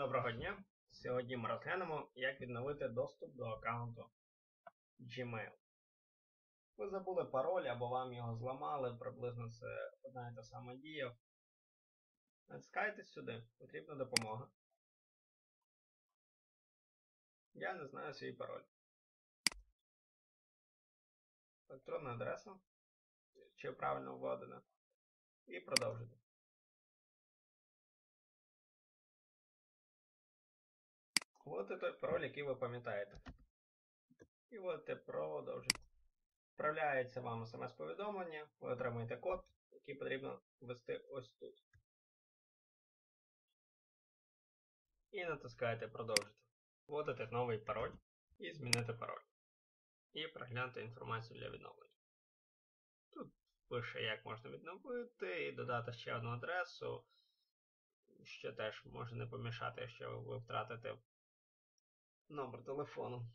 Доброго дня! Сьогодні ми розглянемо, як відновити доступ до аккаунту Gmail. Ви забули пароль або вам його зламали, приблизно це одна і та сама дія. Натискайте сюди, потрібна допомога. Я не знаю свій пароль. Електронна адреса, чи правильно введена. І продовжити. Вводите той пароль, який ви пам'ятаєте. І вводите продовжити. Вправляється вам смс-повідомлення, ви отримаєте код, який потрібно ввести ось тут. І натискаєте продовжити. Вводите новий пароль і змінити пароль. І проглянути інформацію для відновлення. Тут пише, як можна відновити, і додати ще одну адресу, що теж може не помішати, якщо ви втратите номер телефону.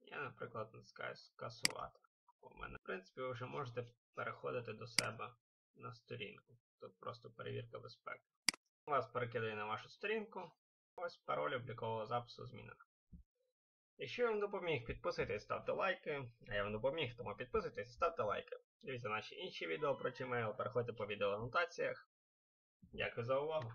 Я, наприклад, натискаю скасувати. У мене, в принципі, ви вже можете переходити до себе на сторінку. Тут просто перевірка безпеки. Вас перекидає на вашу сторінку. Ось пароль облікового запису змінено. Якщо я вам допоміг, підписуйтесь, ставте лайки. А я вам допоміг, тому підписуйтесь ставте лайки. Дивіться наші інші відео про Gmail, переходьте по відео анотаціях. Дякую за увагу.